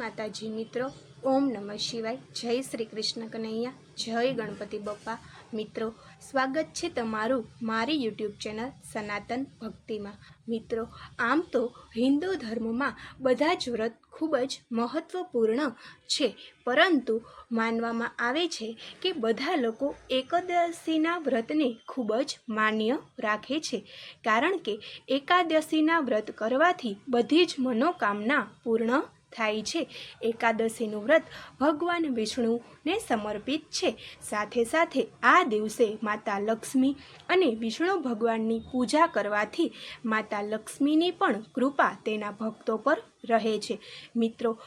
માતાજી મિત્રો, ઓમ નમઃ શિવાય. જય શ્રી કૃષ્ણ કનૈયા, જય ગણપતિ બપ્પા. મિત્રો, સ્વાગત છે તમારું મારી યુટ્યુબ ચેનલ સનાતન ભક્તિમાં. મિત્રો, આમ તો હિન્દુ ધર્મમાં બધા જ વ્રત ખૂબ જ મહત્ત્વપૂર્ણ છે. પરંતુ માનવામાં આવે છે કે બધા લોકો એકાદશીના વ્રતને ખૂબ જ માન્ય રાખે છે. કારણ કે એકાદશીના વ્રત કરવાથી બધી જ મનોકામના પૂર્ણ થાય છે. એકાદશીનું વ્રત ભગવાન વિષ્ણુને સમર્પિત છે. સાથે સાથે આ દિવસે માતા લક્ષ્મી અને વિષ્ણુ ભગવાનની પૂજા કરવાથી માતા લક્ષ્મીની પણ કૃપા તેના ભક્તો પર રહે છે. મિત્રો,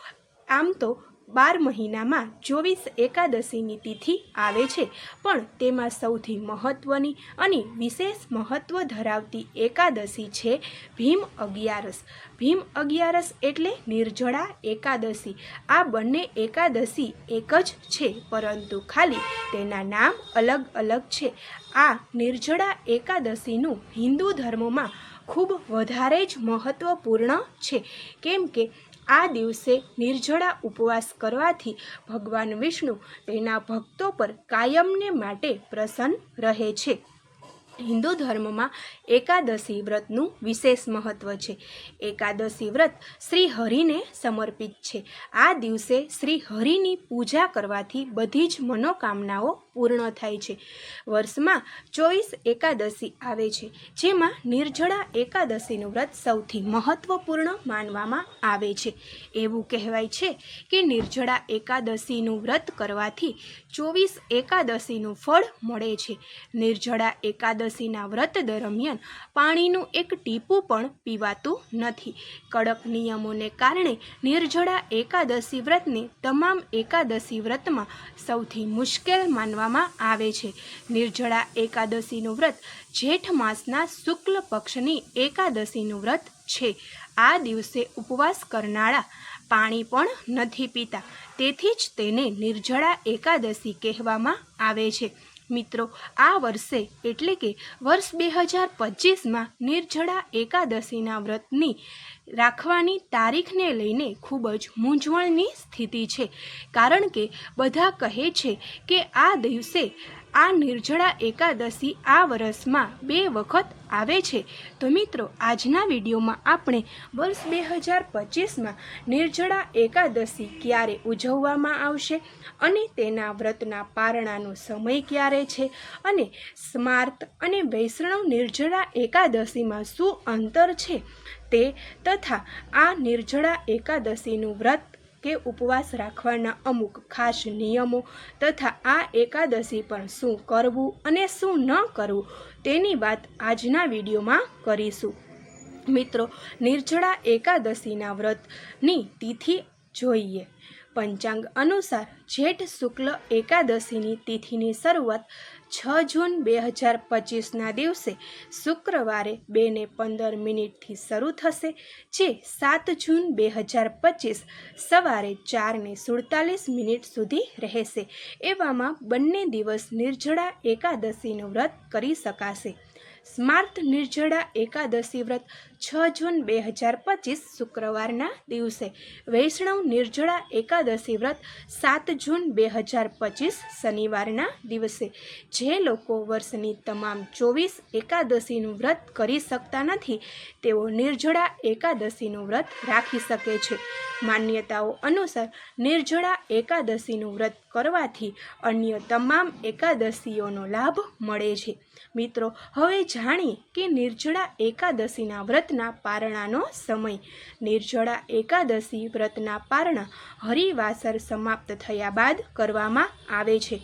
આમ તો બાર મહિનામાં ચોવીસ એકાદશીની તિથિ આવે છે. પણ તેમાં સૌથી મહત્ત્વની અને વિશેષ મહત્ત્વ ધરાવતી એકાદશી છે ભીમ અગિયારસ. ભીમ અગિયારસ એટલે નિર્જળા એકાદશી. આ બંને એકાદશી એક જ છે, પરંતુ ખાલી તેના નામ અલગ અલગ છે. આ નિર્જળા એકાદશીનું હિન્દુ ધર્મમાં ખૂબ વધારે જ મહત્ત્વપૂર્ણ છે. કેમ કે આ દિવસે નિર્જળા ઉપવાસ કરવાથી ભગવાન વિષ્ણુ તેના ભક્તો પર કાયમને માટે પ્રસન્ન રહે છે. હિન્દુ ધર્મમાં એકાદશી વ્રતનું વિશેષ મહત્ત્વ છે. એકાદશી વ્રત શ્રી હરિને સમર્પિત છે. આ દિવસે શ્રી હરિની પૂજા કરવાથી બધી જ મનોકામનાઓ પૂર્ણ થાય છે. વર્ષમાં ચોવીસ એકાદશી આવે છે, જેમાં નિર્જળા એકાદશીનું વ્રત સૌથી મહત્ત્વપૂર્ણ માનવામાં આવે છે. એવું કહેવાય છે કે નિર્જળા એકાદશીનું વ્રત કરવાથી ચોવીસ એકાદશીનું ફળ મળે છે. નિર્જળા એકાદશીના વ્રત દરમિયાન પાણીનું એક ટીપું પણ પીવાતું નથી. કડક નિયમોને કારણે નિર્જળા એકાદશી વ્રતને તમામ એકાદશી વ્રતમાં સૌથી મુશ્કેલ માનવામાં આવે છે. નિર્જળા એકાદશીનું વ્રત જેઠ માસના શુક્લ પક્ષની એકાદશીનું વ્રત છે. આ દિવસે ઉપવાસ કરનારા પાણી પણ નથી પીતા. તેથી જ તેને નિર્જળા એકાદશી કહેવામાં આવે છે. મિત્રો, આ વર્ષે એટલે કે વર્ષ બે હજાર પચીસમાં નિર્જળા એકાદશીના વ્રતની રાખવાની તારીખને લઈને ખૂબ જ મૂંઝવણની સ્થિતિ છે. કારણ કે બધા કહે છે કે આ દિવસે આ નિર્જળા એકાદશી આ વર્ષમાં બે વખત આવે છે. તો મિત્રો, આજના વિડીયોમાં આપણે વર્ષ બે હજાર પચીસમાં નિર્જળા એકાદશી ક્યારે ઉજવવામાં આવશે અને તેના વ્રતના પારણાનો સમય ક્યારે છે અને સ્માર્ત અને વૈષ્ણવ નિર્જળા એકાદશીમાં શું અંતર છે તે તથા આ નિર્જળા એકાદશીનું વ્રત કે ઉપવાસ રાખવાના અમુક ખાસ નિયમો તથા આ એકાદશી પર શું કરવું અને શું ન કરવું તેની વાત આજના વિડીયોમાં કરીશું. મિત્રો, નિર્જળા એકાદશીના વ્રતની તિથિ જોઈએ. પંચાંગ અનુસાર જેઠ શુક્લ એકાદશીની તિથિની શરૂઆત છ જૂન બે હજાર પચીસના દિવસે શુક્રવારે બેને પંદર મિનિટથી શરૂ થશે, જે સાત જૂન બે હજાર પચીસ સવારે ચારને સુડતાલીસ મિનિટ સુધી રહેશે. એવામાં બંને દિવસ નિર્જળા એકાદશીનું વ્રત કરી શકાશે. સ્માર્ત નિર્જળા એકાદશી વ્રત છ જૂન બે હજાર પચીસ શુક્રવારના દિવસે. વૈષ્ણવ નિર્જળા એકાદશી વ્રત સાત જૂન બે હજાર પચીસ શનિવારના દિવસે. જે લોકો વર્ષની તમામ ચોવીસ એકાદશીનું વ્રત કરી શકતા નથી, તેઓ નિર્જળા એકાદશીનું વ્રત રાખી શકે છે. માન્યતાઓ અનુસાર નિર્જળા એકાદશીનું વ્રત કરવાથી અન્ય તમામ એકાદશીઓનો લાભ મળે છે. મિત્રો, હવે જાણીએ કે નિર્જળા એકાદશીના વ્રતના પારણાનો સમય. નિર્જળા એકાદશી વ્રતના પારણા હરિવાસર સમાપ્ત થયા બાદ કરવામાં આવે છે.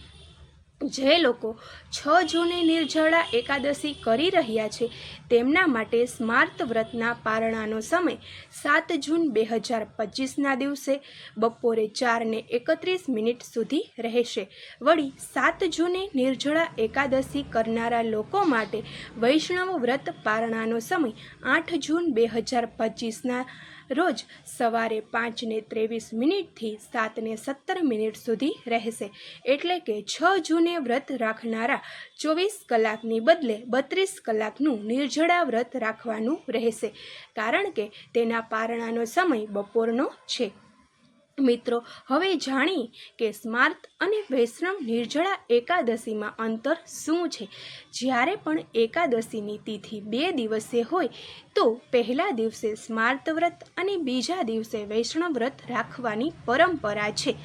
જે લોકો છ જૂને નિર્જળા એકાદશી કરી રહ્યા છે, તેમના માટે સ્માર્ત વ્રતના પારણાનો સમય સાત જૂન બે હજાર પચીસના દિવસે બપોરે ચારને એકત્રીસ મિનિટ સુધી રહેશે. વળી સાત જૂને નિર્જળા એકાદશી કરનારા લોકો માટે વૈષ્ણવ વ્રત પારણાનો સમય આઠ જૂન બે હજાર પચીસના રોજ સવારે પાંચને ત્રેવીસ મિનિટથી સાતને સત્તર મિનિટ સુધી રહેશે. એટલે કે છ જૂને વ્રત રાખનારા ચોવીસ કલાકની બદલે બત્રીસ કલાકનું નિર્જળા વ્રત રાખવાનું રહેશે. કારણ કે તેના પારણાનો સમય બપોરનો છે. મિત્રો, હવે જાણી કે સ્માર્ત અને વૈષ્ણવ નિર્જળા એકાદશીમાં અંતર શું છે. જ્યારે પણ એકાદશીની તિથિ બે દિવસે હોય, તો પહેલા દિવસે સ્માર્ત વ્રત અને બીજા દિવસે વૈષ્ણવ વ્રત રાખવાની પરંપરા છે.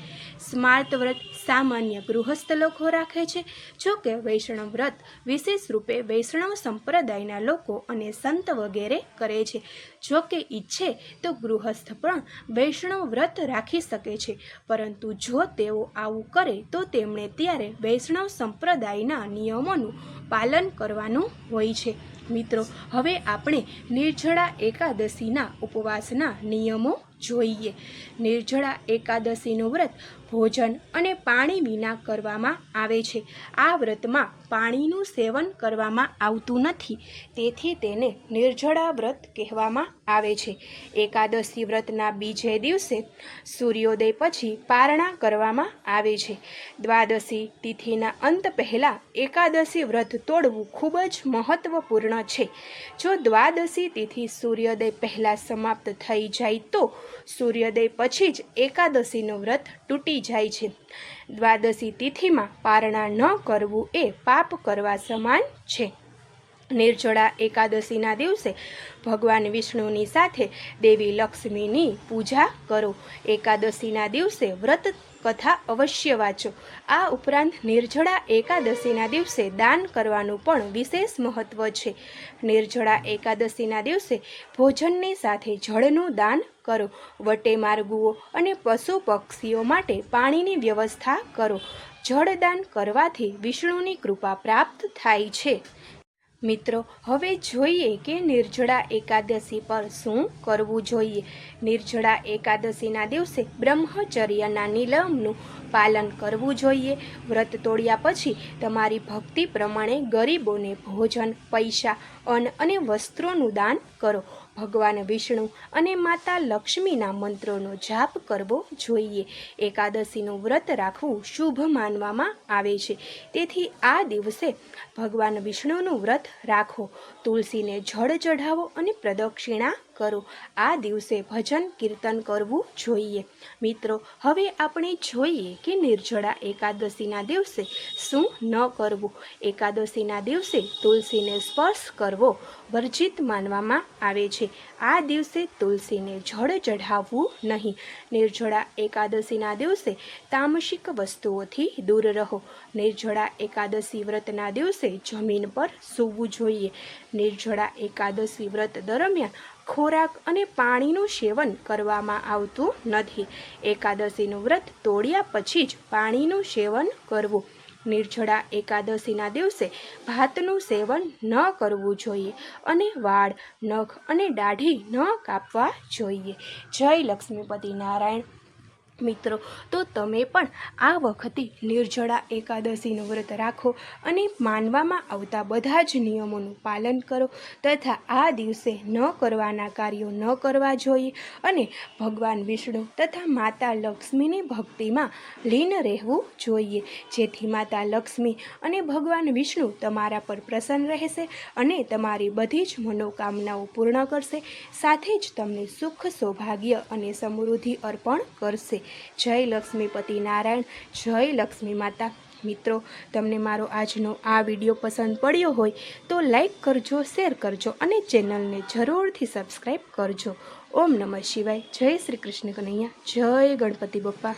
સ્માર્ત વ્રત સામાન્ય ગૃહસ્થ લોકો રાખે છે. જો કે વૈષ્ણવ વ્રત વિશેષ રૂપે વૈષ્ણવ સંપ્રદાયના લોકો અને સંત વગેરે કરે છે. જો કે ઈચ્છે તો ગૃહસ્થ પણ વૈષ્ણવ વ્રત રાખી શકે છે. પરંતુ જો તેઓ આવું કરે, તો તેમણે ત્યારે વૈષ્ણવ સંપ્રદાયના નિયમોનું પાલન કરવાનું હોય છે. મિત્રો, હવે આપણે નિર્જળા એકાદશીના ઉપવાસના નિયમો જોઈએ. નિર્જળા એકાદશીનું વ્રત ભોજન અને પાણી વિના કરવામાં આવે છે. આ વ્રતમાં પાણીનું સેવન કરવામાં આવતું નથી. તેથી તેને નિર્જળા વ્રત કહેવામાં આવે છે. એકાદશી વ્રતના બીજે દિવસે સૂર્યોદય પછી પારણા કરવામાં આવે છે. દ્વાદશી તિથિના અંત પહેલાં એકાદશી વ્રત તોડવું ખૂબ જ મહત્વપૂર્ણ છે. જો દ્વાદશી તિથિ સૂર્યોદય પહેલાં સમાપ્ત થઈ જાય તો સૂર્યોદય પછી જ એકાદશીનું વ્રત તૂટી જાય છે. દ્વાદશી તિથિમાં પારણા ન કરવું એ પાપ કરવા સમાન છે. નિર્જળા એકાદશીના દિવસે ભગવાન વિષ્ણુની સાથે દેવી લક્ષ્મીની પૂજા કરો. એકાદશીના દિવસે વ્રત કથા અવશ્ય વાંચો. આ ઉપરાંત નિર્જળા એકાદશીના દિવસે દાન કરવાનું પણ વિશેષ મહત્ત્વ છે. નિર્જળા એકાદશીના દિવસે ભોજનની સાથે જળનું દાન કરો. વટે માર્ગુઓ અને પશુ પક્ષીઓ માટે પાણીની વ્યવસ્થા કરો. જળદાન કરવાથી વિષ્ણુની કૃપા પ્રાપ્ત થાય છે. મિત્રો, હવે જોઈએ કે નિર્જળા એકાદશી પર શું કરવું જોઈએ. નિર્જળા એકાદશીના દિવસે બ્રહ્મચર્યના નિલમનું પાલન કરવું જોઈએ. વ્રત તોડ્યા પછી તમારી ભક્તિ પ્રમાણે ગરીબોને ભોજન, પૈસા, અન્ન અને વસ્ત્રોનું દાન કરો. ભગવાન વિષ્ણુ અને માતા લક્ષ્મીના મંત્રોનો જાપ કરવો જોઈએ. એકાદશીનું વ્રત રાખવું શુભ માનવામાં આવે છે. તેથી આ દિવસે ભગવાન વિષ્ણુનું વ્રત રાખો. તુલસીને જળ ચઢાવો અને પ્રદક્ષિણા કરો. આ દિવસે ભજન કીર્તન કરવું જોઈએ. મિત્રો, હવે આપણે જોઈએ કે નિર્જળા એકાદશીના દિવસે શું ન કરવું. એકાદશીના દિવસે તુલસીને સ્પર્શ કરવો વર્જિત માનવામાં આવે છે. આ દિવસે તુલસીને જળ ચઢાવવું નહીં. નિર્જળા એકાદશીના દિવસે તામસિક વસ્તુઓથી દૂર રહો. નિર્જળા એકાદશી વ્રતના દિવસે જમીન પર સૂવું જોઈએ. નિર્જળા એકાદશી વ્રત દરમિયાન ખોરાક અને પાણીનું સેવન કરવામાં આવતું નથી. એકાદશીનું વ્રત તોડ્યા પછી જ પાણીનું સેવન કરવું. નિર્જળા એકાદશીના દિવસે ભાતનું સેવન ન કરવું જોઈએ અને વાળ, નખ અને દાઢી ન કાપવા જોઈએ. જય લક્ષ્મીપતિ નારાયણ. મિત્રો, તો તમે પણ આ વખતે નિર્જળા એકાદશીનું વ્રત રાખો અને માનવામાં આવતા બધા જ નિયમોનું પાલન કરો તથા આ દિવસે ન કરવાના કાર્યો ન કરવા જોઈએ અને ભગવાન વિષ્ણુ તથા માતા લક્ષ્મીની ભક્તિમાં લીન રહેવું જોઈએ. જેથી માતા લક્ષ્મી અને ભગવાન વિષ્ણુ તમારા પર પ્રસન્ન રહેશે અને તમારી બધી જ મનોકામનાઓ પૂર્ણ કરશે, સાથે જ તમને સુખ, સૌભાગ્ય અને સમૃદ્ધિ અર્પણ કરશે. જય લક્ષ્મીપતિ નારાયણ, જય લક્ષ્મી માતા. મિત્રો, તમને મારો આજનો આ વીડિયો પસંદ પડ્યો હોય તો લાઈક કરજો, શેર કરજો અને ચેનલને જરૂરથી સબસ્ક્રાઈબ કરજો. ઓમ નમઃ શિવાય. જય શ્રી કૃષ્ણ કનૈયા. જય ગણપતિ બપ્પા.